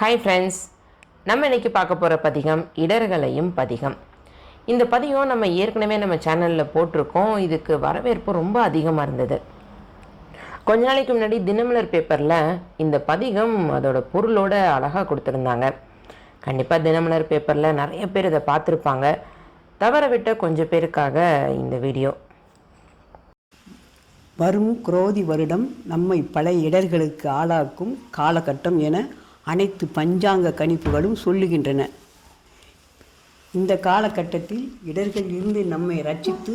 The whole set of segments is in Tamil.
ஹாய் ஃப்ரெண்ட்ஸ் நம்ம இன்றைக்கி பார்க்க போகிற பதிகம் இடர்களையும் பதிகம். இந்த பதிகம் நம்ம ஏற்கனவே நம்ம சேனலில் போட்டிருக்கோம். இதுக்கு வரவேற்பு ரொம்ப அதிகமாக இருந்தது. கொஞ்ச நாளைக்கு முன்னாடி தினமலர் பேப்பரில் இந்த பதிகம் அதோட பொருளோட அழகாக கொடுத்துருந்தாங்க. கண்டிப்பாக தினமலர் பேப்பரில் நிறைய பேர் இதை பார்த்துருப்பாங்க. தவற விட்ட கொஞ்சம் பேருக்காக இந்த வீடியோ. வரும் குரோதி வருடம் நம்மை பல இடர்களுக்கு ஆளாக்கும் காலகட்டம் என அனைத்து பஞ்சாங்க கணிப்புகளும் சொல்லுகின்றன. இந்த காலகட்டத்தில் இடர்கள் இருந்து நம்மை ரட்சித்து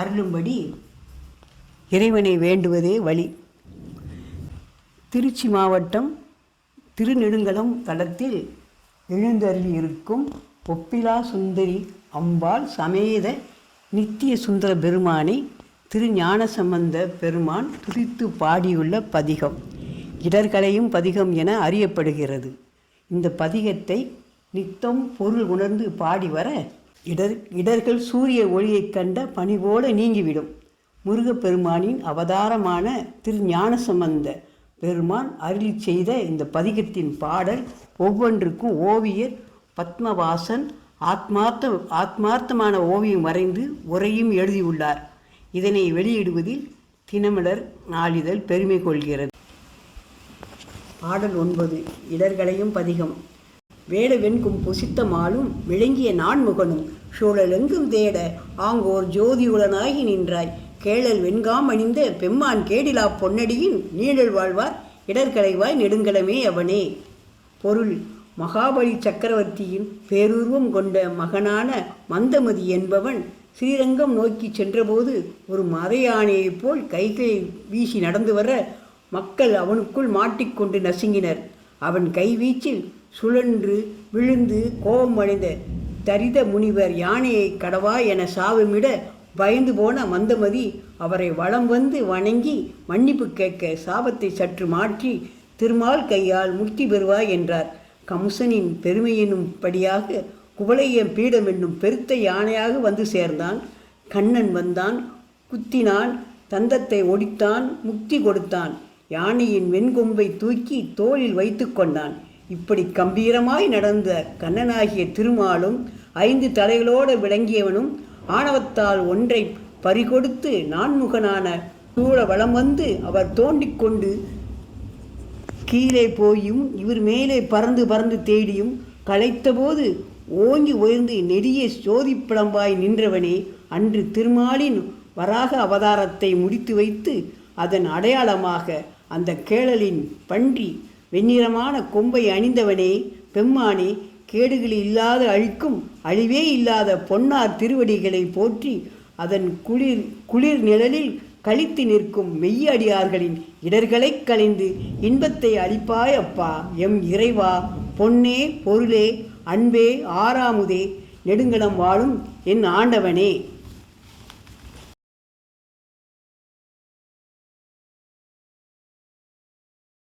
அருளும்படி இறைவனை வேண்டுவதே வழி. திருச்சி மாவட்டம் திருநெடுங்கலம் தளத்தில் எழுந்தருளி இருக்கும் ஒப்பிலா சுந்தரி அம்பாள் சமேத நித்திய சுந்தர பெருமானை திரு ஞானசம்பந்த பெருமான் துதித்து பாடியுள்ள பதிகம். இடர்களையும் பதிகம் என அறியப்படுகிறது. இந்த பதிகத்தை நித்தம் பொருள் உணர்ந்து பாடி வர இடர் இடர்கள் சூரிய ஒளியைக் கண்ட பனி போல நீங்கிவிடும். முருகப்பெருமானின் அவதாரமான திரு ஞானசம்பந்த பெருமான் அருளி செய்த இந்த பதிகத்தின் பாடல் ஒவ்வொன்றுக்கும் ஓவியர் பத்மவாசன் ஆத்மார்த்த ஆத்மார்த்தமான ஓவியம் வரைந்து உரையும் எழுதியுள்ளார். இதனை வெளியிடுவதில் தினமலர் நாளிதழ் பெருமை கொள்கிறது. பாடல் ஒன்பது இடர்களையும் பதிகம். வேட வெண்கும் புசித்த மாலும் விளங்கிய நான்முகனும் சூழலெங்கும் தேட ஆங்கோர் ஜோதியுடனாகி நின்றாய். கேளல் வெண்காம் அணிந்த பெம்மான் கேடிலா பொன்னடியின் நீழல் வாழ்வார். இடர்களைவாய் நெடுங்கலமே அவனே. பொருள் மகாபலி சக்கரவர்த்தியின் பேருருவம் கொண்ட மகனான மந்தமதி என்பவன் ஸ்ரீரங்கம் நோக்கி சென்றபோது ஒரு மத யானையைப் போல் கைகளை வீசி நடந்து வர மக்கள் அவனுக்குள் மாட்டிக்கொண்டு நசுங்கினர். அவன் கைவீச்சில் சுழன்று விழுந்து கோபம் அடைந்த தரித முனிவர் யானையை கடவா என சாபமிட பயந்து போன மந்தமதி அவரை வளம் வந்து வணங்கி மன்னிப்பு கேட்க சாபத்தை சற்று மாற்றி திருமால் கையால் முக்தி பெறுவாய் என்றார். கம்சனின் பெருமையினும்படியாக குவளையன் பீடம் என்னும் பெருத்த யானையாக வந்து சேர்ந்தான். கண்ணன் வந்தான் குத்தினான் தந்தத்தை ஒடித்தான் முக்தி கொடுத்தான். யானையின் வெண்கொம்பை தூக்கி தோளில் வைத்து கொண்டான். இப்படி கம்பீரமாய் நடந்த கண்ணனாகிய திருமாலும் ஐந்து தலைகளோடு விளங்கியவனும் ஆணவத்தால் ஒன்றை பறிகொடுத்து நான்முகனான சூழ வலம் வந்து அவர் தோண்டிக்கொண்டு கீழே போயும் இவர் மேலே பறந்து பறந்து தேடியும் களைத்தபோது ஓங்கி உயர்ந்து நெடிய சோதிப்பிளம்பாய் நின்றவனே அன்று திருமாலின் வராக அவதாரத்தை முடித்து வைத்து அதன் அடையாளமாக அந்த கேழலின் பன்றி வெண்ணிறமான கொம்பை அணிந்தவனே பெம்மானே கேடுகள் இல்லாத அழிக்கும் அழிவே இல்லாத பொன்னார் திருவடிகளை போற்றி அதன் குளிர் குளிர் நிழலில் கழித்து நிற்கும் மெய்யடியார்களின் இடர்களைக் களைந்து இன்பத்தை அளிப்பாய் அப்பா எம் இறைவா பொன்னே பொருளே அன்பே ஆறாமுதே நெடுங்கலம் வாழும் என் ஆண்டவனே.